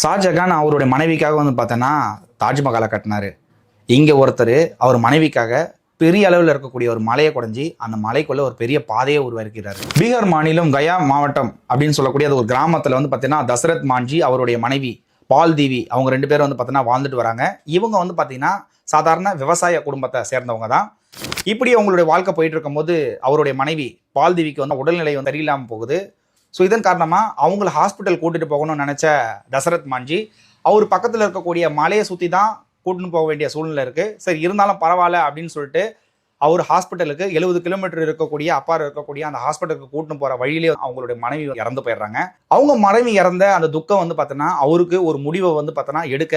ஷாஜகான் அவருடைய மனைவிக்காக வந்து பார்த்தோன்னா தாஜ்மஹாலை கட்டினாரு. இங்கே ஒருத்தர் அவர் மனைவிக்காக பெரிய அளவில் இருக்கக்கூடிய ஒரு மலையை குடைஞ்சி அந்த மலைக்குள்ளே ஒரு பெரிய பாதையை உருவாக்கிறார் பீகார் மாநிலம் கயா மாவட்டம் அப்படின்னு சொல்லக்கூடிய அது ஒரு கிராமத்தில் வந்து பார்த்தீங்கன்னா தசரத் மாஞ்சி அவருடைய மனைவி பால் தேவி அவங்க ரெண்டு பேரும் வந்து பார்த்தீங்கன்னா வாழ்ந்துட்டு வராங்க. இவங்க வந்து பார்த்தீங்கன்னா சாதாரண விவசாய குடும்பத்தை சேர்ந்தவங்க தான். இப்படி அவங்களுடைய வாழ்க்கை போயிட்டு இருக்கும்போது அவருடைய மனைவி பால் தேவிக்கு வந்து உடல்நிலை வந்து சரியில்லாமல் போகுது. ஸோ இதன் காரணமாக அவங்கள ஹாஸ்பிட்டல் கூட்டிகிட்டு போகணும்னு நினச்ச தசரத் மாஞ்சி அவர் பக்கத்தில் இருக்கக்கூடிய மலையை சுற்றி தான் கூட்டின்னு போக வேண்டிய சூழ்நிலை இருக்குது சரி இருந்தாலும் பரவாயில்ல அப்படின்னு சொல்லிட்டு அவர் ஹாஸ்பிட்டலுக்கு எழுபது கிலோமீட்டர் இருக்கக்கூடிய அப்பார் இருக்கக்கூடிய அந்த ஹாஸ்பிட்டலுக்கு கூட்டின்னு போகிற வழியிலே அவங்களுடைய மனைவி இறந்து போயிடுறாங்க. அவங்க மனைவி இறந்த அந்த துக்கம் வந்து பார்த்தோன்னா அவருக்கு ஒரு முடிவை வந்து பார்த்தோன்னா எடுக்க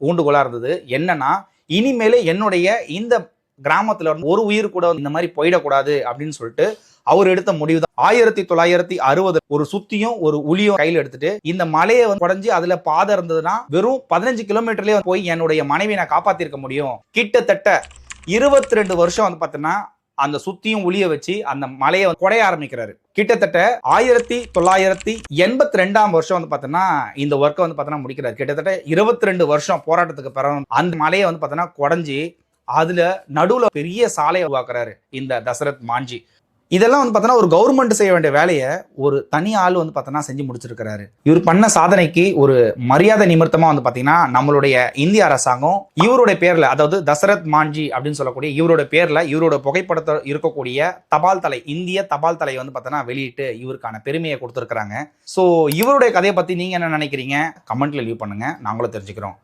ஊண்டுகோலாக இருந்தது. என்னன்னா இனிமேல் என்னுடைய இந்த கிராமத்தில் இருந்து ஒரு உயிர் கூட இந்த மாதிரி போயிடக்கூடாது அப்படின்னு சொல்லிட்டு அவர் எடுத்த முடிவு தான் ஆயிரத்தி தொள்ளாயிரத்தி அறுபது ஒரு சுத்தியும் ஒரு உளியும் கையில் எடுத்துட்டு இந்த மலையை வந்து உடஞ்சி அதுல பாதை இருந்ததுன்னா வெறும் பதினஞ்சு கிலோமீட்டர்லயே போய் என்னுடைய மனைவியை நான் காப்பாத்திருக்க முடியும். கிட்டத்தட்ட இருபத்தி ரெண்டு வருஷம் வந்து பார்த்தீங்கன்னா அந்த சுத்தியும் உளிய வச்சு அந்த மலையை வந்து குடைய ஆரம்பிக்கிறாரு. கிட்டத்தட்ட ஆயிரத்தி தொள்ளாயிரத்தி எண்பத்தி ரெண்டாம் வருஷம் வந்து பார்த்தோன்னா இந்த ஒர்க்கை வந்து பார்த்தோன்னா முடிக்கிறாரு. கிட்டத்தட்ட இருபத்தி ரெண்டு வருஷம் போராட்டத்துக்கு பிறகு அந்த மலையை வந்து பார்த்தோன்னா குடஞ்சி அதுல நடுவுல பெரிய சாலையை உருவாக்குறாரு இந்த தசரத் மாஞ்சி. இதெல்லாம் வந்து பார்த்தோன்னா ஒரு கவர்மெண்ட் செய்ய வேண்டிய வேலையை ஒரு தனி ஆள் வந்து பார்த்தோன்னா செஞ்சு முடிச்சிருக்கிறாரு. இவர் பண்ண சாதனைக்கு ஒரு மரியாதை நிமித்தமாக வந்து பார்த்தீங்கன்னா நம்மளுடைய இந்திய அரசாங்கம் இவருடைய பேரில் அதாவது தசரத் மாஞ்சி அப்படின்னு சொல்லக்கூடிய இவரோட பேரில் இவரோட புகைப்படத்தை இருக்கக்கூடிய தபால் தலை இந்திய தபால் தலையை வந்து பார்த்தோன்னா வெளியிட்டு இவருக்கான பெருமையை கொடுத்துருக்குறாங்க. ஸோ இவருடைய கதையை பற்றி நீங்கள் என்ன நினைக்கிறீங்க? கமெண்ட்ல லீவ் பண்ணுங்கள் நாங்களும் தெரிஞ்சுக்கிறோம்.